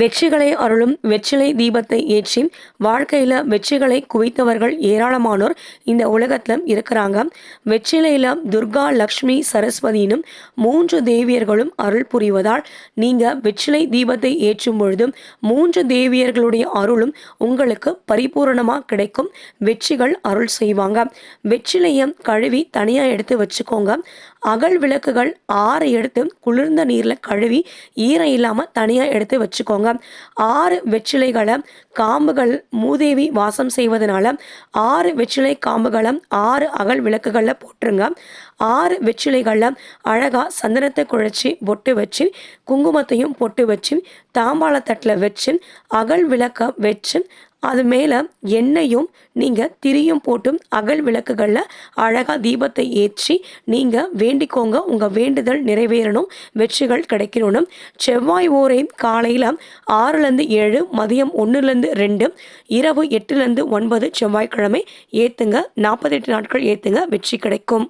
வெற்றிகளை அருளும் வெற்றிலை தீபத்தை ஏற்றி வாழ்க்கையில் வெற்றிகளை குவித்தவர்கள் ஏராளமானோர் இந்த உலகத்தில் இருக்கிறாங்க. வெற்றிலையில் துர்கா லக்ஷ்மி சரஸ்வதினும் மூன்று தேவியர்களும் அருள் புரிவதால் நீங்கள் வெற்றிலை தீபத்தை ஏற்றும் பொழுதும் மூன்று தேவியர்களுடைய அருளும் உங்களுக்கு பரிபூரணமாக கிடைக்கும். வெற்றிகள் அருள் செய்வாங்க. வெற்றிலையை கழுவி தனியாக எடுத்து வச்சுக்கோங்க. அகல் விளக்குகள் ஆறு எடுத்து குளிர்ந்த நீரில் கழுவி ஈரம் இல்லாமல் தனியாக எடுத்து வச்சுக்கோங்க. ஆறு வெற்றிலைகளை காம்புகள் மூதேவி வாசம் செய்வதனால ஆறு வெற்றிலை காம்புகளை ஆறு அகல் விளக்குகளில் போட்டுருங்க. ஆறு வெற்றிலைகளில் அழகாக சந்தனத்தை குழைச்சி பொட்டு வச்சு குங்குமத்தையும் பொட்டு வச்சு தாம்பாளத்தட்டில் வச்சு அகல் விளக்க வச்சு அது மேலே எண்ணெயும் நீங்கள் திரியும் போட்டும் அகல் விளக்குகளில் அழகாக தீபத்தை ஏற்றி நீங்கள் வேண்டிக்கோங்க. உங்கள் வேண்டுதல் நிறைவேறணும். வெற்றிகள் கிடைக்கணும் செவ்வாய் ஓரை காலையில் ஆறுலேருந்து ஏழு மதியம் ஒன்றுலேருந்து ரெண்டு இரவு எட்டுலேருந்து ஒன்பது செவ்வாய்க்கிழமை ஏற்றுங்க நாற்பத்தெட்டு நாட்கள் ஏற்றுங்க வெற்றி கிடைக்கும்.